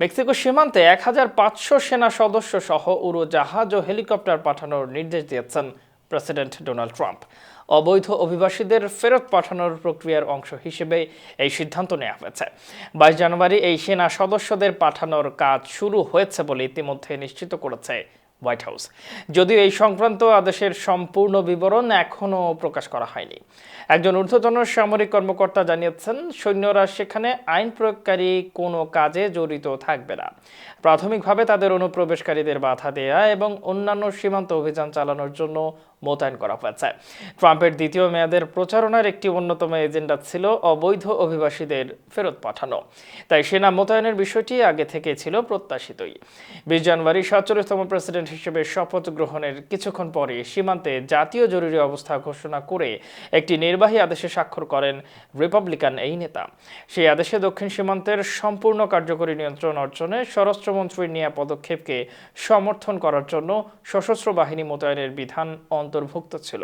Mexico সীমান্তে এক হাজার পাঁচশো সেনা সদস্য সহ উড়োজাহাজ ও হেলিকপ্টার পাঠানোর নির্দেশ দিয়েছেন প্রেসিডেন্ট ডোনাল্ড ট্রাম্প। অবৈধ অভিবাসীদের ফেরত পাঠানোর প্রক্রিয়ার অংশ হিসেবে এই সিদ্ধান্ত নেওয়া হয়েছে। বাইশ জানুয়ারি এই সেনা সদস্যদের পাঠানোর কাজ শুরু হয়েছে বলে ইতিমধ্যে নিশ্চিত করেছে হোয়াইট হাউস। যদিও এই সংক্রান্ত আদেশের সম্পূর্ণ বিবরণ এখনও প্রকাশ করা হয়নি। একজন ঊর্ধ্বতন সামরিক কর্মকর্তা জানিয়েছেন, সৈন্যরা সেখানে আইন প্রয়োগকারী কোনো কাজে জড়িত থাকবে না। প্রাথমিকভাবে তাদের অনুপ্রবেশকারীদের বাধা দেয়া এবং অন্যান্য সীমান্ত অভিযান চালানোর জন্য মোতায়েন করা হয়েছে। ট্রাম্পের দ্বিতীয় মেয়াদের প্রচারণার একটি অন্যতম এজেন্ডা ছিল অবৈধ অভিবাসীদের ফেরত পাঠানো। তাই সেনা মোতায়েনের বিষয়টি আগে থেকে ছিল প্রত্যাশিতই। বিশ জানুয়ারি সাতচল্লিশতম প্রেসিডেন্ট হিসেবে শপথ গ্রহণের কিছুক্ষণ পরে সীমান্তে জাতীয় জরুরি অবস্থা ঘোষণা করে একটি নির্বাহী আদেশে স্বাক্ষর করেন রিপাবলিকান এই নেতা। সেই আদেশে দক্ষিণ সীমান্তের সম্পূর্ণ কার্যকরী নিয়ন্ত্রণ অর্জনে স্বরাষ্ট্রমন্ত্রীর নেওয়া পদক্ষেপকে সমর্থন করার জন্য সশস্ত্র বাহিনী মোতায়েনের বিধান অন্তর্ভুক্ত ছিল।